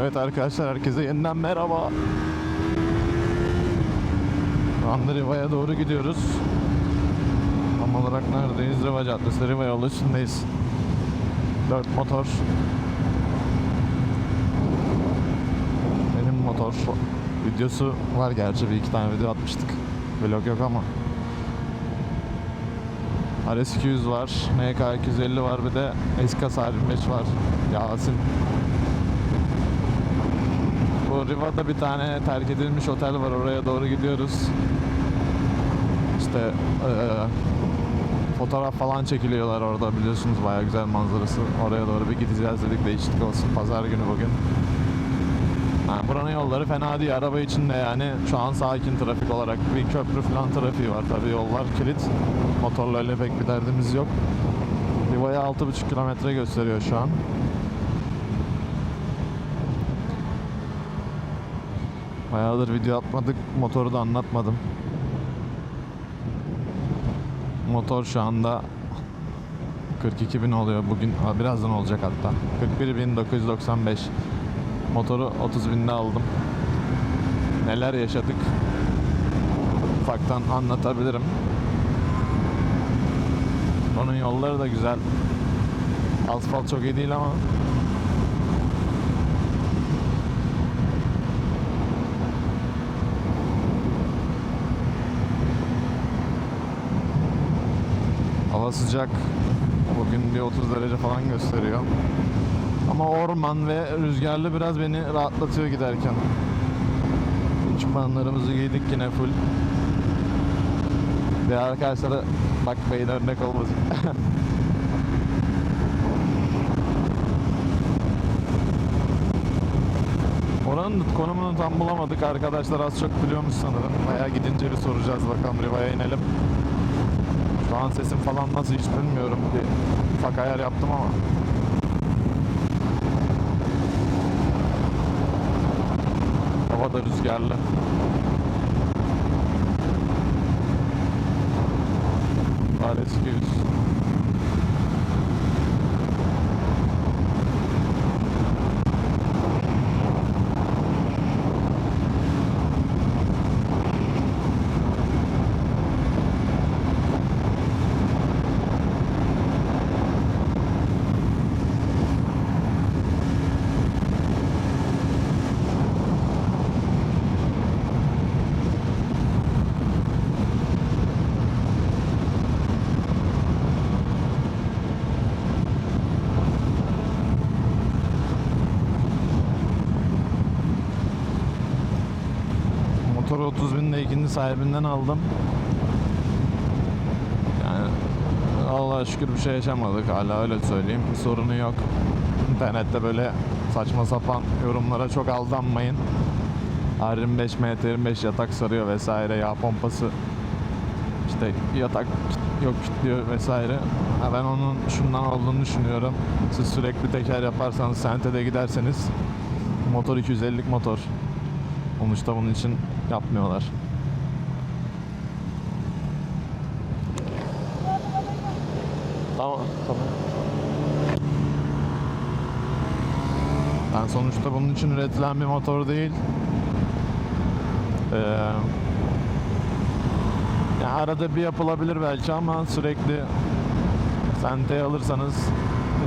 Evet arkadaşlar herkese yeniden merhaba. Şu anda Riva'ya doğru gidiyoruz. Tam olarak neredeyiz? Riva Caddesi, Riva yolu üstündeyiz. 4 motor. Benim motor videosu var gerçi bir iki tane video atmıştık. Vlog yok ama. RS200 var, MK250 var bir de Eskas 25 var. Yasin bu Riva'da bir tane terk edilmiş otel var. Oraya doğru gidiyoruz. İşte eee, fotoğraf falan çekiliyorlar orada biliyorsunuz bayağı güzel manzarası. Oraya doğru bir gideceğiz dedik değişiklik olsun. Pazar günü bugün. Ha, buranın yolları fena değil. Araba için de yani şu an sakin trafik olarak bir köprü falan trafiği var. Tabii yollar kilit. Motorla öyle pek bir derdimiz yok. Riva'ya 6,5 kilometre gösteriyor şu an. Bayağıdır video atmadık. Motoru da anlatmadım. Motor şu anda 42 bin oluyor bugün. Birazdan olacak hatta. 41.995. Motoru 30 binde aldım. Neler yaşadık? Ufaktan anlatabilirim. Onun yolları da güzel. Asfalt çok iyi değil ama Hava sıcak. Bugün bir 30 derece falan gösteriyor. Ama orman ve rüzgarlı biraz beni rahatlatıyor giderken. Ekipmanlarımızı giydik yine full. Ve arkadaşlara bakmayın örnek olmasın. Oranın konumunu tam bulamadık. Arkadaşlar az çok biliyormuş sanırım. Bayağı gidince bir soracağız bakalım Riva'ya inelim. An sesim falan nasıl hiç bilmiyorum. Bir ufak ayar yaptım ama. Hava da rüzgarlı. Ares 200. Motoru 30 binde ikinci sahibinden aldım. Yani Allah'a şükür bir şey yaşamadık hala öyle söyleyeyim. Bir sorunu yok. İnternette böyle saçma sapan yorumlara çok aldanmayın. R25 MT25 yatak sarıyor vesaire yağ pompası işte yatak yok kilitliyor vesaire. Ha ben onun şundan olduğunu düşünüyorum. Siz sürekli teker yaparsanız sentede giderseniz motor 250'lik motor. Sonuçta bunun için yapmıyorlar. Tamam, tamam. Yani sonuçta bunun için üretilen bir motor değil. Ee, ya arada bir yapılabilir belki ama sürekli senteye alırsanız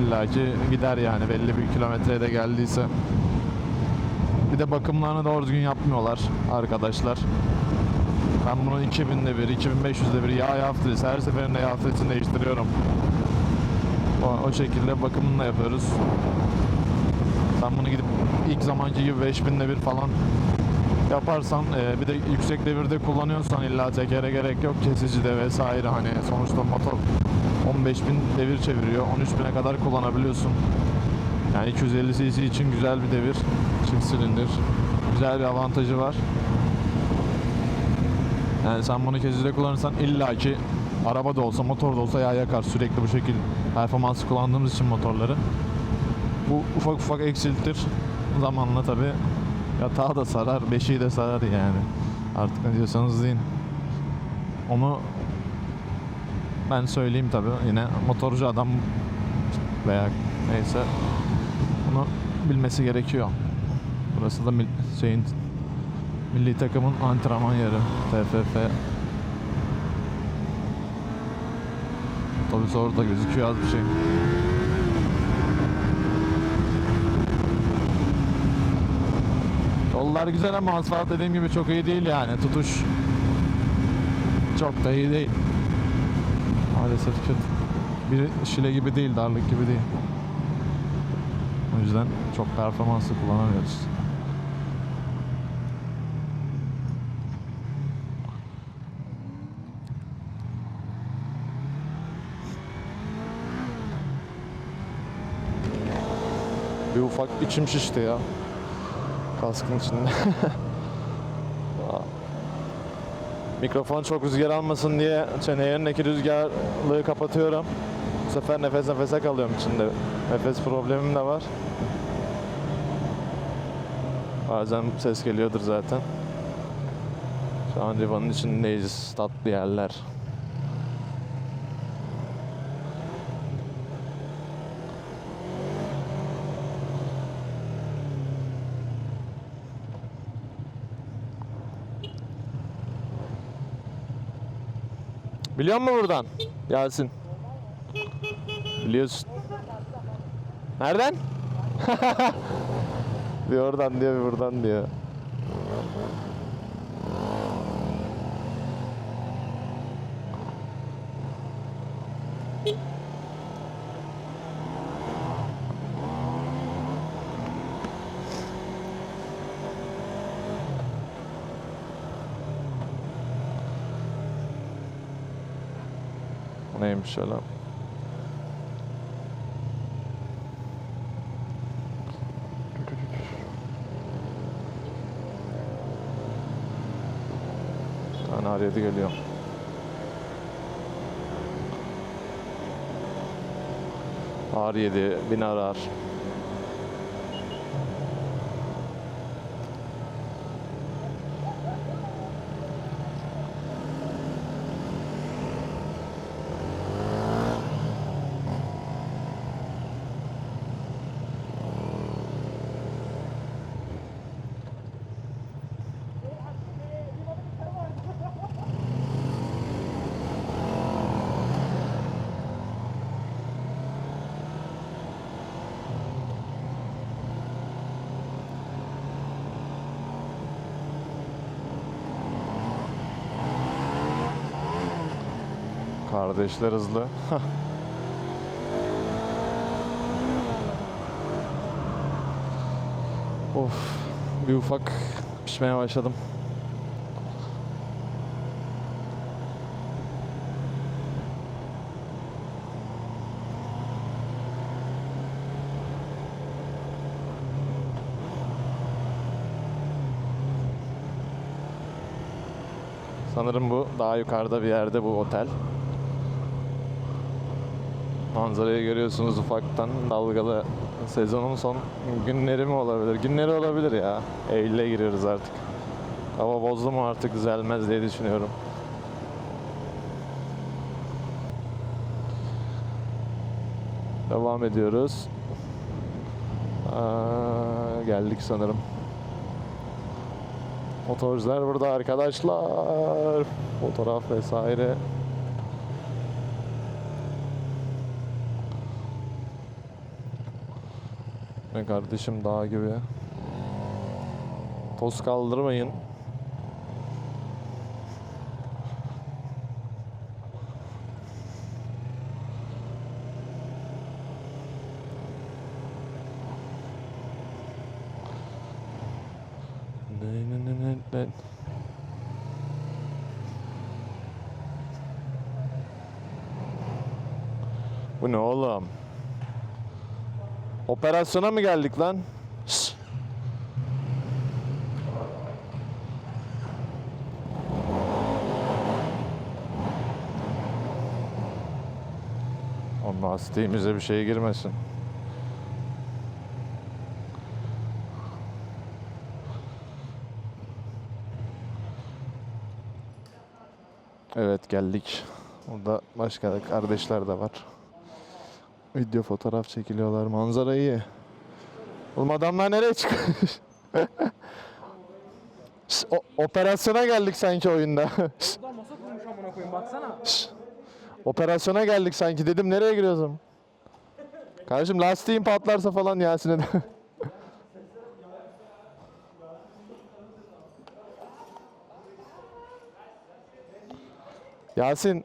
illaki gider yani belli bir kilometreye de geldiyse. Bir de bakımlarını doğru düzgün yapmıyorlar arkadaşlar. Ben bunu 2000'de bir, 2500'de bir yağ yağ her seferinde yağ filtresini değiştiriyorum. O, o şekilde bakımını da yapıyoruz. Sen bunu gidip ilk zamanki gibi 5000'de bir falan yaparsan e, bir de yüksek devirde kullanıyorsan illa tekere gerek yok kesicide vesaire hani sonuçta motor 15.000 devir çeviriyor 13.000'e kadar kullanabiliyorsun. Yani 250 cc için güzel bir devir. Çift silindir. Güzel bir avantajı var. Yani sen bunu kesicide kullanırsan illaki araba da olsa motor da olsa yağ yakar sürekli bu şekilde performansı kullandığımız için motorları. Bu ufak ufak eksiltir. Zamanla tabi yatağı da sarar, beşiği de sarar yani. Artık ne diyorsanız deyin. Onu ben söyleyeyim tabi yine motorcu adam veya neyse bunu bilmesi gerekiyor. Burası da şeyin milli takımın antrenman yeri. TFF. Otobüs orada gözüküyor az bir şey. Yollar güzel ama asfalt dediğim gibi çok iyi değil yani. Tutuş çok da iyi değil. Maalesef kötü. Bir şile gibi değil, darlık gibi değil. O yüzden çok performanslı kullanamıyoruz. Bir ufak içim şişti ya. Kaskın içinde. Mikrofon çok rüzgar almasın diye çeneye önündeki rüzgarlığı kapatıyorum. Sefer nefes nefese kalıyorum içinde. Nefes problemim de var. Bazen ses geliyordur zaten. Şu an Riva'nın içindeyiz. Tatlı yerler. Biliyor musun buradan? Yasin. Biliyorsun. Nereden? bir oradan diyor bir buradan diyor. Neymiş öyle? R7 geliyor. R7, bin Kardeşler hızlı. of, bir ufak pişmeye başladım. Sanırım bu daha yukarıda bir yerde bu otel. Manzarayı görüyorsunuz ufaktan dalgalı sezonun son günleri mi olabilir? Günleri olabilir ya. Eylül'e giriyoruz artık. Hava bozdu mu artık düzelmez diye düşünüyorum. Devam ediyoruz. Aa, geldik sanırım. Motorcular burada arkadaşlar. Fotoğraf vesaire. Ne kardeşim dağ gibi. Toz kaldırmayın. Ne. Bu ne oğlum? Operasyona mı geldik lan? Şşş. O lastiğimize bir şey girmesin. Evet geldik. Burada başka kardeşler de var. Video fotoğraf çekiliyorlar. Manzara iyi. Oğlum adamlar nereye o- operasyona geldik sanki oyunda. Masa kurmuş amına koyayım baksana. operasyona geldik sanki dedim nereye giriyorsun? Kardeşim lastiğin patlarsa falan Yasin'e de. Yasin